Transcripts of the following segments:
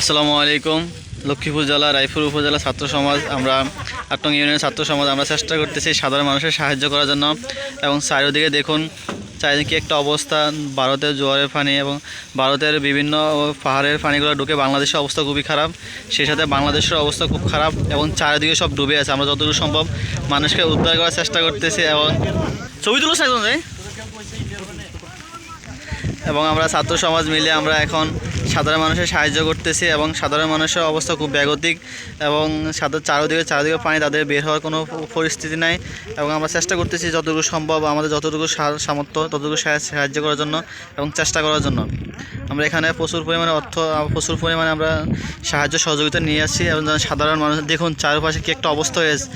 আসসালামু আলাইকুম। লক্ষ্মীপুর জেলা, রায়পুর উপজেলা ছাত্র সমাজ। আমরা আটং ইউনিয়নের ছাত্র সমাজ। আমরা চেষ্টা করতেছি সাধারণ মানুষের সাহায্য করার জন্য। এবং চারিদিকে দেখুন, চারিদিকে একটা অবস্থা। ভারতের জোয়ারের পানি এবং ভারতের বিভিন্ন পাহাড়ের পানিগুলো ঢুকে বাংলাদেশের অবস্থা খুবই খারাপ। সেই সাথে বাংলাদেশের অবস্থা খুব খারাপ এবং চারিদিকে সব ডুবে আছে। আমরা যতটুকু সম্ভব মানুষকে উদ্ধার করার চেষ্টা করতেছি এবং ছবি তুলো সাইজন এবং আমরা ছাত্র সমাজ মিলে আমরা এখন সাধারণ মানুষের সাহায্য করতেছি এবং সাধারণ মানুষের অবস্থা খুব ব্যাগতিক এবং সাধারণ চারোদিকে চারোদিকে পানি তাদের বের হওয়ার কোনো পরিস্থিতি নাই এবং আমরা চেষ্টা করতেছি যতটুকু সম্ভব আমাদের যতটুকু সামর্থ্য, ততটুকু সাহা- সাহায্য করার জন্য এবং চেষ্টা করার জন্য। আমরা এখানে প্রচুর পরিমাণে অর্থ, প্রচুর পরিমাণে আমরা সাহায্য সহযোগিতা নিয়ে আসছি এবং সাধারণ মানুষ দেখুন চারপাশে কি একটা অবস্থা হয়েছে।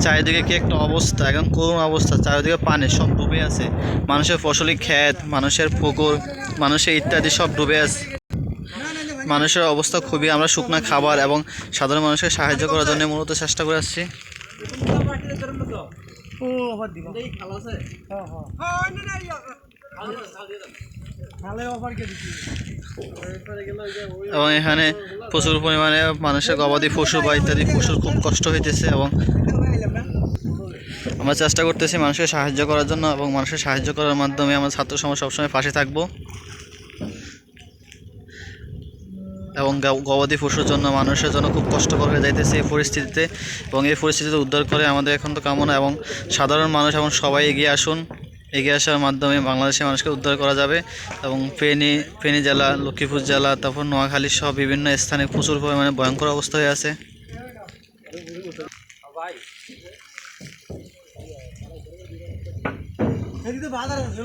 চারিদিকে কি একটা অবস্থা, একদম করুণ অবস্থা। চারিদিকে পানি সব ডুবে আছে। মানুষের ফসলি ক্ষেত, মানুষের পুকুর, মানুষের ইত্যাদি সব ডুবে আছে। মানুষের অবস্থা খুবই, আমরা শুকনা খাবার এবং সাধারণ মানুষকে সাহায্য করার জন্য মূলত চেষ্টা করে আসছি। এবং এখানে প্রচুর পরিমাণে মানুষের গবাদি পশু বা ইত্যাদি পশুর খুব কষ্ট হইতেছে এবং আমরা চেষ্টা করতেছি মানুষকে সাহায্য করার জন্য এবং মানুষের সাহায্য করার মাধ্যমে আমরা ছাত্র সমাজ সবসময় পাশে থাকব। এবং গবাদি পশুর জন্য মানুষের জন্য খুব কষ্টকর হয়ে যাইতেছে এই পরিস্থিতিতে। এবং এই পরিস্থিতিতে উদ্ধার করে আমাদের এখন তো কামনা এবং সাধারণ মানুষ এবং সবাই এগিয়ে আসুন। এগিয়ে আসার মাধ্যমে বাংলাদেশের মানুষকে উদ্ধার করা যাবে এবং ফেনী ফেনী জেলা লক্ষ্মীপুর জেলা তারপর নোয়াখালী সহ বিভিন্ন স্থানে প্রচুর পরিমাণে ভয়ঙ্কর অবস্থা হয়ে আছে। বাজার আছে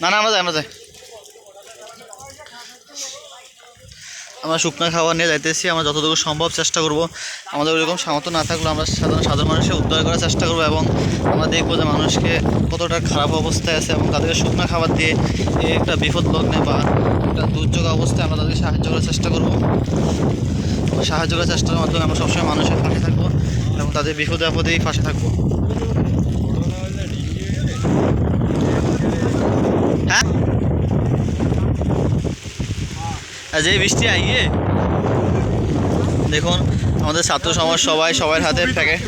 না না আমরা যাই আমরা যাই। আমরা শুকনো খাবার নিয়ে যাইতেছি, আমরা যতটুকু সম্ভব চেষ্টা করব। আমাদের ওইরকম সামর্থ্য না থাকলেও আমরা সাধারণ সাধারণ মানুষকে উদ্ধার করার চেষ্টা করব এবং আমরা দেখব যে মানুষকে কতটা খারাপ অবস্থায় আছে এবং তাদেরকে শুকনো খাবার দিয়ে একটা বিপদ লগ্নে বা একটা দুর্যোগ অবস্থায় আমরা তাদেরকে সাহায্য করার চেষ্টা করব। সাহায্য করার চেষ্টার মাধ্যমে আমরা সবসময় মানুষের পাশে থাকব এবং তাদের বিপদে আপদেই পাশে থাকব হ্যাঁ আর যে বৃষ্টি আইয়ে দেখুন আমাদের ছাত্র সমাজ সবাই সবার হাতে প্যাকেট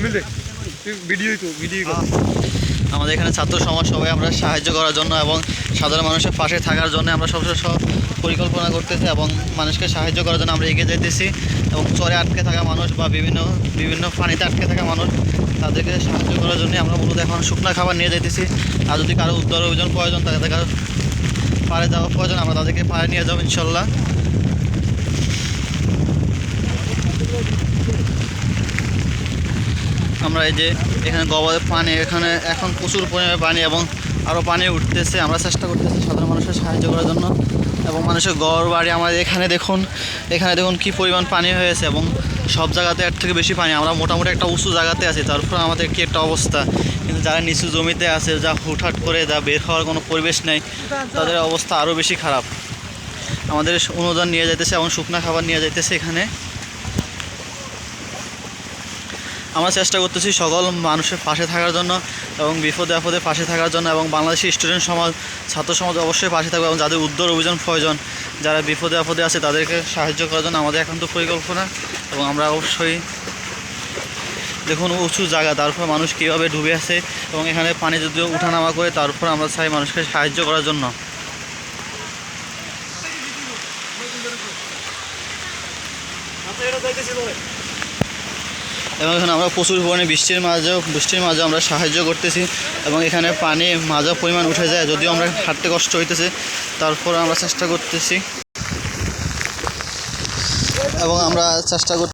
আমাদের এখানে ছাত্র সমাজ সবাই আমরা সাহায্য করার জন্য এবং সাধারণ মানুষের পাশে থাকার জন্য আমরা সবসময় সব পরিকল্পনা করতেছি এবং মানুষকে সাহায্য করার জন্য আমরা এগিয়ে যেতেছি এবং চরে আটকে থাকা মানুষ বা বিভিন্ন বিভিন্ন পানিতে আটকে থাকা মানুষ তাদেরকে সাহায্য করার জন্য আমরা মূলত এখন শুকনো খাবার নিয়ে যেতেছি আর যদি কারও উদ্ধার অভিযান প্রয়োজন থাকে তাদের পারে যাওয়া প্রয়োজন আমরা তাদেরকে পারে নিয়ে যাব ইনশাল্লাহ। আমরা এই যে এখানে গবাদের পানি, এখানে এখন প্রচুর পরিমাণে পানি এবং আরও পানি উঠতেছে। আমরা চেষ্টা করতেছি সাধারণ মানুষের সাহায্য করার জন্য এবং মানুষের গড় বাড়ি আমাদের এখানে দেখুন এখানে দেখুন কি পরিমাণ পানি হয়েছে এবং সব জায়গাতে এর থেকে বেশি পানি। আমরা মোটামুটি একটা উঁচু জায়গাতে আছি তারপর আমাদের কি একটা অবস্থা? কিন্তু যারা নিচু জমিতে আছে, যা হুটহাট করে যা বের হওয়ার কোনো পরিবেশ নেই, তাদের অবস্থা আরও বেশি খারাপ। আমাদের অনুদান নিয়ে যাইতেছে এবং শুকনা খাবার নিয়ে যাইতেছে এখানে। আমরা চেষ্টা করতেছি সকল মানুষের পাশে থাকার জন্য এবং বিপদে আপদে পাশে থাকার জন্য এবং বাংলাদেশি স্টুডেন্ট সমাজ, ছাত্র সমাজ অবশ্যই পাশে থাকবে এবং যাদের উদ্ধার অভিযান প্রয়োজন, যারা বিপদে আপদে আছে তাদেরকে সাহায্য করার জন্য আমাদের একান্ত পরিকল্পনা এবং আমরা অবশ্যই দেখুন উঁচু জায়গা তারপর মানুষ কীভাবে ডুবে আছে এবং এখানে পানি যদিও উঠানামা করে তারপর আমরা চাই মানুষকে সাহায্য করার জন্য। আচ্ছা এটা এবং এখানে আমরা প্রচুর পরিমাণে বৃষ্টির মাঝেও বৃষ্টির মাঝে আমরা সাহায্য করতেছি এবং এখানে পানি মাজা পরিমাণ উঠে যায়, যদিও আমরা হাঁটতে কষ্ট হইতেছে, তারপর আমরা চেষ্টা করতেছি। এবং আমরা চেষ্টা করতে